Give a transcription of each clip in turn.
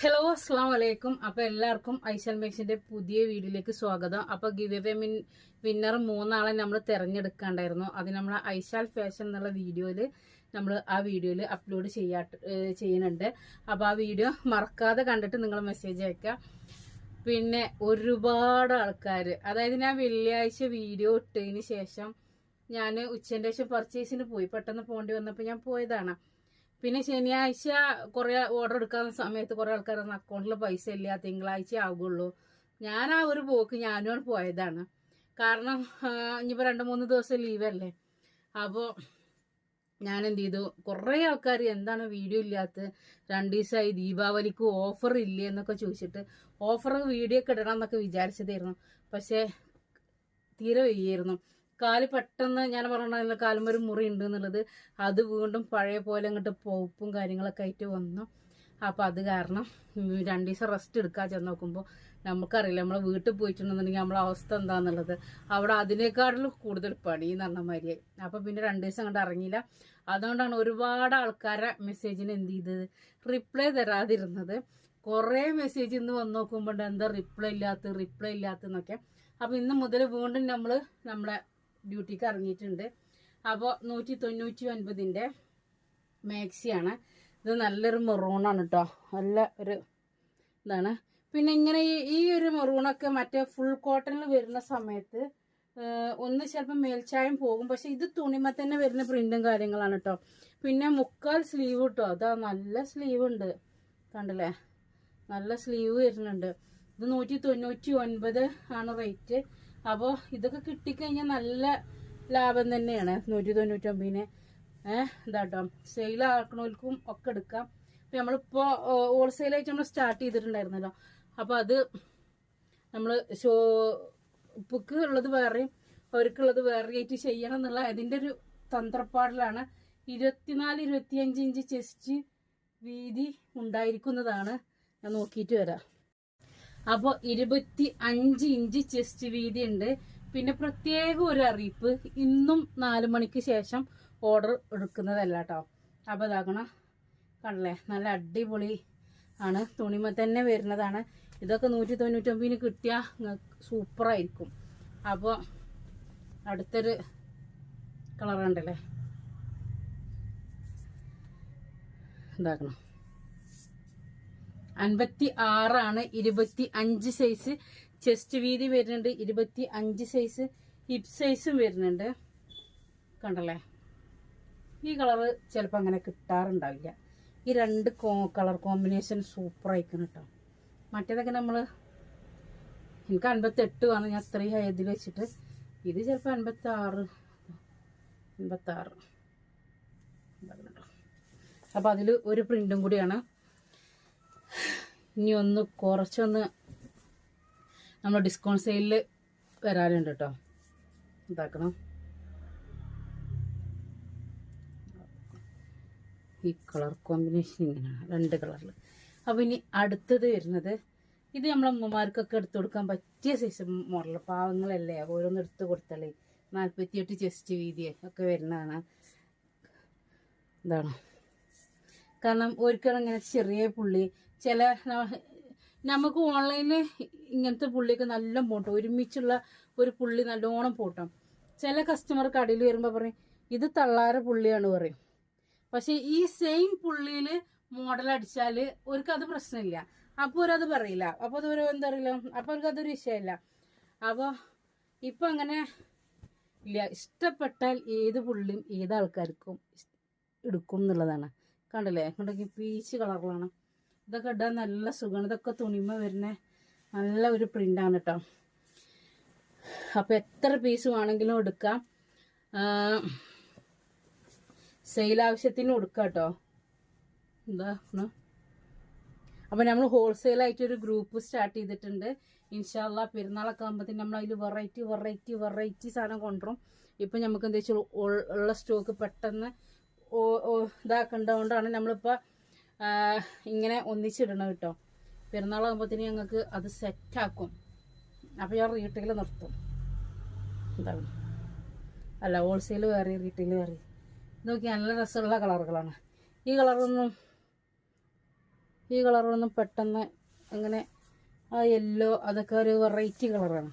Hello അസ്സാം വലൈക്കും അപ്പോൾ എല്ലാവർക്കും ഐശൽ മേക്സിന്റെ പുതിയ വീഡിയോയിലേക്ക് സ്വാഗതം. അപ്പോൾ ഗിവ് എവേ മിൻ വിന്നർ മൂന്നാളെ നമ്മൾ തിരഞ്ഞെടുക്കാണ്ടായിരുന്നു. അത് നമ്മൾ ഐശാൽ ഫാഷൻ എന്നുള്ള വീഡിയോയിൽ നമ്മൾ ആ വീഡിയോയിൽ അപ്ലോഡ് ചെയ്യാ ചെയ്യുന്നുണ്ട്. അപ്പോൾ ആ വീഡിയോ മറക്കാതെ കണ്ടിട്ട് നിങ്ങൾ മെസ്സേജ് അയക്കുക പിന്നെ ഒരുപാട് ആൾക്കാർ അതായത് ഞാൻ വെള്ളിയാഴ്ച വീഡിയോ ഇട്ടതിന് ശേഷം ഞാൻ ഉച്ചന്റെ ശേഷം പർച്ചേസിന് പോയി. പെട്ടെന്ന് പോകേണ്ടി വന്നപ്പോൾ ഞാൻ പോയതാണ്. പിന്നെ ശനിയാഴ്ച കുറെ ഓർഡർ എടുക്കുന്ന സമയത്ത് കുറെ ആൾക്കാർ അക്കൗണ്ടിൽ പൈസ ഇല്ല തിങ്കളാഴ്ച ആകുള്ളൂ ഞാൻ ആ ഒരു പോക്ക് ഞാനും പോയതാണ്. കാരണം ഇനിയിപ്പോൾ രണ്ട് മൂന്ന് ദിവസം ലീവല്ലേ അപ്പോൾ ഞാൻ എന്ത് ചെയ്തു? കുറേ ആൾക്കാർ എന്താണ് വീഡിയോ ഇല്ലാത്ത രണ്ട് ദിവസമായി ദീപാവലിക്ക് ഓഫർ ഇല്ലേ എന്നൊക്കെ ചോദിച്ചിട്ട് ഓഫർ വീഡിയോ ഒക്കെ ഇടണം എന്നൊക്കെ വിചാരിച്ചതായിരുന്നു. പക്ഷേ തീരെ വയ്യായിരുന്നു. കാൽ പെട്ടെന്ന് ഞാൻ പറഞ്ഞ കാലും ഒരു മുറി ഉണ്ട് എന്നുള്ളത്. അത് വീണ്ടും പഴയ പോലെ അങ്ങോട്ട് പോപ്പും കാര്യങ്ങളൊക്കെ ആയിട്ട് വന്നു. അപ്പം അത് കാരണം രണ്ടു ദിവസം റെസ്റ്റ് എടുക്കാൻ ചെന്ന് നോക്കുമ്പോൾ നമുക്കറിയില്ല. നമ്മളെ വീട്ടിൽ പോയിട്ടുണ്ടെന്നുണ്ടെങ്കിൽ നമ്മളെ അവസ്ഥ എന്താണെന്നുള്ളത് അവിടെ അതിനേക്കാട്ടിലും കൂടുതൽ പണി എന്ന് പറഞ്ഞ മാതിരിയായി. അപ്പം പിന്നെ രണ്ട് ദിവസം അങ്ങോട്ട് ഇറങ്ങിയില്ല. അതുകൊണ്ടാണ് ഒരുപാട് ആൾക്കാരെ മെസ്സേജിന് എന്ത് ചെയ്തത്? റിപ്ലൈ തരാതിരുന്നത്. കുറേ മെസ്സേജ് ഇന്ന് വന്ന് നോക്കുമ്പോൾ എന്താ റിപ്ലൈ ഇല്ലാത്ത റിപ്ലൈ ഇല്ലാത്തതെന്നൊക്കെ അപ്പോൾ ഇന്ന് മുതൽ വീണ്ടും നമ്മൾ നമ്മളെ ഡ്യൂട്ടിക്ക് ഇറങ്ങിയിട്ടുണ്ട്. അപ്പോൾ നൂറ്റി തൊണ്ണൂറ്റി ഒൻപതിന്റെ മാക്സിയാണ്. ഇത് നല്ലൊരു മെറൂണാണ് കേട്ടോ നല്ല ഒരു ഇതാണ്. പിന്നെ ഇങ്ങനെ ഈ ഈ ഒരു മെറൂണൊക്കെ മറ്റേ ഫുൾ കോട്ടണിൽ വരുന്ന സമയത്ത് ഒന്ന് ചിലപ്പോൾ മേൽച്ചായം പോകും. പക്ഷെ ഇത് തുണിമ തന്നെ വരുന്ന പ്രിന്റും കാര്യങ്ങളാണ് കേട്ടോ പിന്നെ മുക്കാൽ സ്ലീവ് കേട്ടോ അതാ നല്ല സ്ലീവ് ഉണ്ട്. കണ്ടില്ലേ? നല്ല സ്ലീവ് വരുന്നുണ്ട്. ഇത് നൂറ്റി തൊണ്ണൂറ്റി ഒൻപത് ആണ് റേറ്റ് അപ്പോൾ ഇതൊക്കെ കിട്ടിക്കഴിഞ്ഞാൽ നല്ല ലാഭം തന്നെയാണ്. നൂറ്റി തൊണ്ണൂറ്റൊമ്പതിന് ഏഹ് ഇതാട്ടോ. സെയിൽ ആക്കണവർക്കും ഒക്കെ എടുക്കാം. ഇപ്പം നമ്മളിപ്പോൾ ഹോൾസെയിലായിട്ട് നമ്മൾ സ്റ്റാർട്ട് ചെയ്തിട്ടുണ്ടായിരുന്നല്ലോ. അപ്പോൾ അത് നമ്മൾ ഷോപ്പുക്ക് ഉള്ളത് വേറെയും അവർക്കുള്ളത് വേറെ ആയിട്ട് ചെയ്യണം എന്നുള്ള അതിന്റെ ഒരു തന്ത്രപ്പാടിലാണ് ഇരുപത്തിനാല് ഇരുപത്തിയഞ്ച് ഇഞ്ച് ചെസ്റ്റ് വീതി ഉണ്ടായിരിക്കുന്നതാണ്. ഞാൻ നോക്കിയിട്ട് വരാം. അപ്പോൾ ഇരുപത്തി അഞ്ച് ഇഞ്ച് ചെസ്റ്റ് വീതി ഉണ്ട് പിന്നെ പ്രത്യേക ഒരു അറിയിപ്പ് ഇന്നും നാല് മണിക്ക് ശേഷം ഓർഡർ എടുക്കുന്നതല്ല കേട്ടോ അപ്പോൾ ഇതാക്കണം കണ്ടല്ലേ നല്ല അടിപൊളി ആണ്. തുണിമ തന്നെ വരുന്നതാണ്. ഇതൊക്കെ നൂറ്റി തൊണ്ണൂറ്റൊമ്പതിന് കിട്ടിയാൽ സൂപ്പറായിരിക്കും അപ്പോൾ അടുത്തൊരു കളറുണ്ടല്ലേ ഇതാക്കണം അൻപത്തി ആറാണ് ഇരുപത്തി അഞ്ച് സൈസ് ചെസ്റ്റ് വീതി വരുന്നുണ്ട് ഇരുപത്തി അഞ്ച് സൈസ് ഹിപ്പ് സൈസും വരുന്നുണ്ട്. കണ്ടല്ലേ? ഈ കളറ് ചിലപ്പോൾ അങ്ങനെ കിട്ടാറുണ്ടാവില്ല. ഈ രണ്ട് കോ കളർ കോമ്പിനേഷൻ സൂപ്പർ ആയിക്കണം കേട്ടോ മറ്റേതൊക്കെ നമ്മൾ എനിക്ക് അൻപത്തെട്ട് ആണ്. ഞാൻ ഇത്രയും ഇതിൽ വെച്ചിട്ട് ഇത് ചിലപ്പോൾ അൻപത്തി ആറ് അൻപത്താറ് അപ്പോൾ അതിൽ ഒരു പ്രിന്റും കൂടിയാണ്. ഇനി ഒന്ന് കുറച്ചൊന്ന് നമ്മൾ ഡിസ്കൗണ്ട് സെയിലിൽ വരാനുണ്ട് കേട്ടോ ഇതാക്കണം. ഈ കളർ കോമ്പിനേഷൻ ഇങ്ങനെയാണ് രണ്ട് കളറിൽ അപ്പോൾ ഇനി അടുത്തത് വരുന്നത് ഇത് നമ്മളെ അമ്മമാർക്കൊക്കെ എടുത്തു കൊടുക്കാൻ പറ്റിയ സൈസ് മോഡൽ പാവങ്ങളല്ലേ? ഓരോന്ന് എടുത്ത് കൊടുത്തല്ലേ നാൽപ്പത്തിയെട്ട് ചെസ്റ്റ് വീതി ഒക്കെ വരുന്നതാണ്. ഇതാണ്. കാരണം ഒരിക്കലും ഇങ്ങനെ ചെറിയ പുള്ളി ചില നമുക്ക് ഓൺലൈനിൽ ഇങ്ങനത്തെ പുള്ളിയൊക്കെ നല്ല പോട്ടും. ഒരുമിച്ചുള്ള ഒരു പുള്ളി നല്ലോണം പോട്ടും. ചില കസ്റ്റമർ കടയിൽ വരുമ്പോൾ പറയും ഇത് തള്ളാര പുള്ളിയാണ് പറയും. പക്ഷേ ഈ സെയിം പുള്ളിയിൽ മോഡൽ അടിച്ചാൽ അവർക്കത് പ്രശ്നമില്ല. അപ്പോൾ അവരത് പറയില്ല. അപ്പോൾ അത് ഒരു എന്താ പറയില്ല അപ്പോൾ അവർക്ക് അതൊരു വിഷയമില്ല അപ്പോൾ ഇപ്പം അങ്ങനെ ഇല്ല. ഇഷ്ടപ്പെട്ടാൽ ഏത് പുള്ളിയും ഏത് ആൾക്കാർക്കും എടുക്കും എന്നുള്ളതാണ്. കണ്ടില്ലേ? കണ്ടെങ്കിൽ പീച്ച് കളറിലാണ്. ഇതൊക്കെ ഇടാൻ നല്ല സുഖമാണ്. ഇതൊക്കെ തുണിമ വരുന്ന നല്ല ഒരു പ്രിന്റാണ് കേട്ടോ അപ്പോൾ എത്ര പീസ് വേണമെങ്കിലും എടുക്കാം. സെയിൽ ആവശ്യത്തിന് കൊടുക്കാം കേട്ടോ എന്താ അപ്പോൾ നമ്മൾ ഹോൾസെയിലായിട്ട് ഒരു ഗ്രൂപ്പ് സ്റ്റാർട്ട് ചെയ്തിട്ടുണ്ട്. ഇൻഷാല്ല പെരുന്നാളൊക്കെ ആകുമ്പോഴത്തേന് നമ്മൾ അതിൽ വെറൈറ്റി വെറൈറ്റി വെറൈറ്റി സാധനം കൊണ്ടുവരും. ഇപ്പം നമുക്ക് എന്താ വെച്ചാൽ ഉള്ള സ്റ്റോക്ക് പെട്ടെന്ന് ഇതാക്കേണ്ടതുകൊണ്ടാണ് നമ്മളിപ്പോൾ ഇങ്ങനെ ഒന്നിച്ചിടണം കേട്ടോ. പെരുന്നാളാകുമ്പോഴത്തേന് ഞങ്ങൾക്ക് അത് സെറ്റാക്കും അപ്പോൾ ഞാൻ റീറ്റെയിൽ നിർത്തും. എന്താ അല്ല ഹോൾസെയിൽ വേറെ റീറ്റെയിൽ വേറെ. ഇതൊക്കെ നല്ല രസമുള്ള കളറുകളാണ്. ഈ കളറൊന്നും ഈ കളറൊന്നും പെട്ടെന്ന് അങ്ങനെ ആ യെല്ലോ അതൊക്കെ ഒരു വെറൈറ്റി കളറാണ്.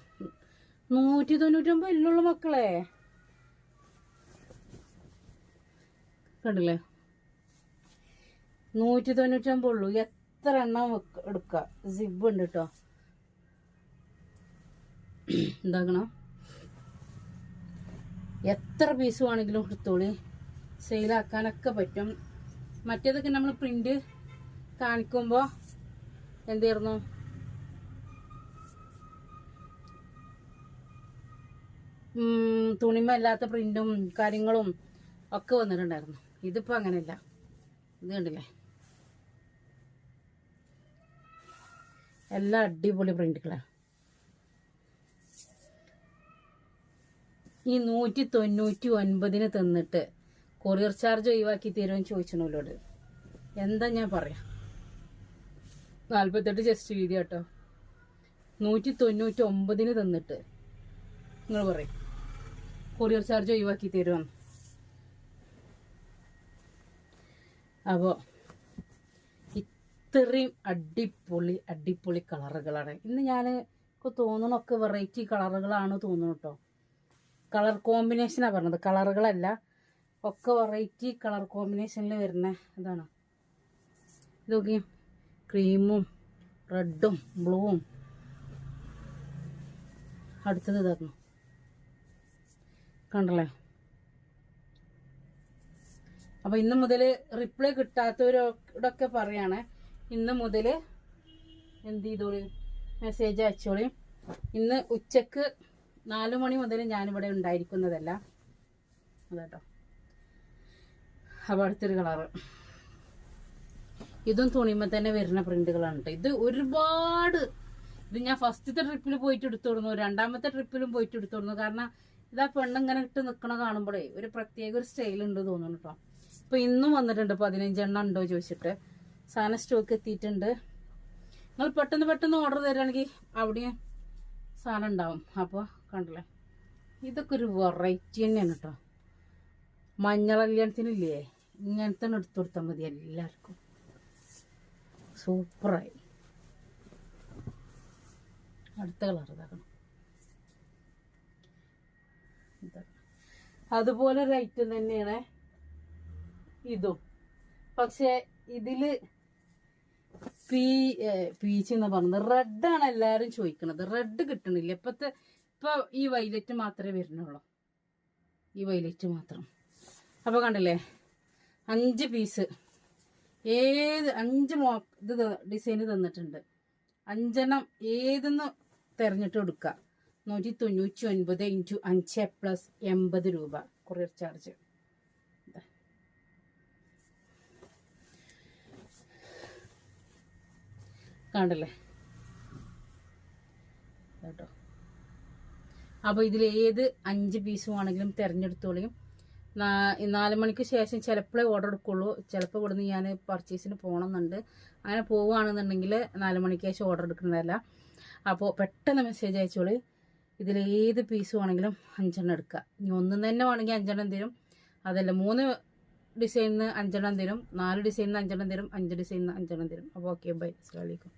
നൂറ്റി തൊണ്ണൂറ്റൊമ്പത് എല്ലുള്ള മക്കളെ. കണ്ടില്ലേ? നൂറ്റി തൊണ്ണൂറ്റൊമ്പത് ഉള്ളൂ. എത്ര എണ്ണം എടുക്കാം? സിബ് ഉണ്ട് കേട്ടോ എന്താക്കണം? എത്ര പീസ് വേണമെങ്കിലും എടുത്തോളി. സെയിലാക്കാനൊക്കെ പറ്റും. മറ്റേതൊക്കെ നമ്മൾ പ്രിന്റ് കാണിക്കുമ്പോൾ എന്തായിരുന്നു തുണിമല്ലാത്ത പ്രിന്റും കാര്യങ്ങളും ഒക്കെ വന്നിട്ടുണ്ടായിരുന്നു. ഇതിപ്പോൾ അങ്ങനെയല്ല. ഇത് കണ്ടില്ലേ? എല്ലാം അടിപൊളി പ്രിന്റുകളാണ് ഈ നൂറ്റി തൊണ്ണൂറ്റി ഒൻപതിന് തന്നിട്ട് കൊറിയർ ചാർജ് ഒഴിവാക്കി തരുമെന്ന് ചോദിച്ചണോലോട് എന്താ ഞാൻ പറയാം. നാൽപ്പത്തെട്ട് ജസ്റ്റ് വീതി കേട്ടോ. നൂറ്റി തൊണ്ണൂറ്റി ഒമ്പതിന് തന്നിട്ട് നിങ്ങൾ പറയും. കൊറിയർ ചാർജ് ഒഴിവാക്കി തരുമെന്ന് അപ്പോൾ ഇത്രയും അടിപൊളി അടിപൊളി കളറുകളാണ്. ഇന്ന് ഞാൻ തോന്നണൊക്കെ വെറൈറ്റി കളറുകളാണ് തോന്നുന്നു കേട്ടോ കളർ കോമ്പിനേഷനാണ് പറഞ്ഞത്. കളറുകളല്ല ഒക്കെ വെറൈറ്റി കളർ കോമ്പിനേഷനിൽ വരുന്ന ഇതാണ്. ഇതൊക്കെ ക്രീമും റെഡും ബ്ലൂവും അടുത്തത് ഇതായിരുന്നു. അപ്പം ഇന്ന് മുതൽ റിപ്ലൈ കിട്ടാത്തവരോടൊക്കെ പറയാണ്. ഇന്ന് മുതൽ എന്ത് ചെയ്തോളി? മെസ്സേജ് അയച്ചോളി. ഇന്ന് ഉച്ചയ്ക്ക് നാല് മണി മുതൽ ഞാനിവിടെ ഉണ്ടായിരിക്കുന്നതല്ല. അതാട്ടോ. അപ്പോൾ അടുത്തൊരു കളറ് ഇതും തുണിയുമ്പോൾ തന്നെ വരുന്ന പ്രിന്റുകളാണ് കേട്ടോ ഇത് ഒരുപാട് ഇത് ഞാൻ ഫസ്റ്റത്തെ ട്രിപ്പിൽ പോയിട്ട് എടുത്തോടുന്നു. രണ്ടാമത്തെ ട്രിപ്പിലും പോയിട്ട് എടുത്തോടുന്നു. കാരണം ഇതാ പെണ്ണിങ്ങനെ ഇട്ട് നിൽക്കണ കാണുമ്പോഴേ ഒരു പ്രത്യേക ഒരു സ്റ്റൈൽ ഉണ്ട് തോന്നുന്നു കേട്ടോ ഇപ്പം ഇന്നും വന്നിട്ടുണ്ട് പതിനഞ്ചെണ്ണം ഉണ്ടോ ചോദിച്ചിട്ട്. സാധനം സ്റ്റോക്ക് എത്തിയിട്ടുണ്ട്. നിങ്ങൾ പെട്ടെന്ന് പെട്ടെന്ന് ഓർഡർ തരുകയാണെങ്കിൽ അവിടെ സാധനം ഉണ്ടാവും. അപ്പോൾ കണ്ടില്ലേ? ഇതൊക്കെ ഒരു വെറൈറ്റി തന്നെയാണ് കേട്ടോ മഞ്ഞൾ കല്യാണത്തിനില്ലേ? ഇങ്ങനത്തെ എടുത്തു കൊടുത്താൽ മതി എല്ലാവർക്കും. സൂപ്പറായി അടുത്ത കളർ ഇതാക്കണം. അതുപോലെ ഒരു ഐറ്റം തന്നെയാണ് ഇതും. പക്ഷേ ഇതിൽ പീ പീച്ച് എന്ന് പറഞ്ഞത്. ആണ് എല്ലാവരും ചോദിക്കണത്. റെഡ് കിട്ടണില്ല. ഇപ്പത്തെ ഇപ്പൊ ഈ വൈലറ്റ് മാത്രമേ വരുന്നുള്ളൂ. ഈ വൈലറ്റ് മാത്രം. അപ്പോൾ കണ്ടില്ലേ? അഞ്ച് പീസ് ഏത് അഞ്ച് മോ ഇത് ഡിസൈന് തന്നിട്ടുണ്ട്. അഞ്ചെണ്ണം ഏതെന്ന് തിരഞ്ഞിട്ട് കൊടുക്കുക നൂറ്റി തൊണ്ണൂറ്റി ഒൻപത് ഇന്റു അഞ്ച് പ്ലസ് എൺപത് രൂപ. കൊറിയർ ചാർജ് കണ്ടല്ലേ? കേട്ടോ അപ്പോൾ ഇതിൽ ഏത് അഞ്ച് പീസും ആണെങ്കിലും തിരഞ്ഞെടുത്തോളിയും. നാല് മണിക്ക് ശേഷം ചിലപ്പോഴേ ഓർഡർ എടുക്കുള്ളൂ. ചിലപ്പോൾ ഇവിടുന്ന് ഞാൻ പർച്ചേസിന് പോകണമെന്നുണ്ട് അങ്ങനെ പോവുകയാണെന്നുണ്ടെങ്കിൽ നാല് മണിക്ക് ശേഷം ഓർഡർ എടുക്കുന്നതല്ല. അപ്പോൾ പെട്ടെന്ന് മെസ്സേജ് അയച്ചോളി. ഇതിൽ ഏത് പീസും ആണെങ്കിലും അഞ്ചെണ്ണം എടുക്കുക ഇനി ഒന്നും തന്നെ വേണമെങ്കിൽ അഞ്ചെണ്ണം തരും. അതല്ല മൂന്ന് ഡിസൈനിന് അഞ്ചെണ്ണം തരും. നാല് ഡിസൈനിന് അഞ്ചെണ്ണം തരും. അഞ്ച് ഡിസൈനിന് അഞ്ചെണ്ണം തരും. അപ്പോൾ ഓക്കെ ബൈ അസ്സാം വലൈക്കും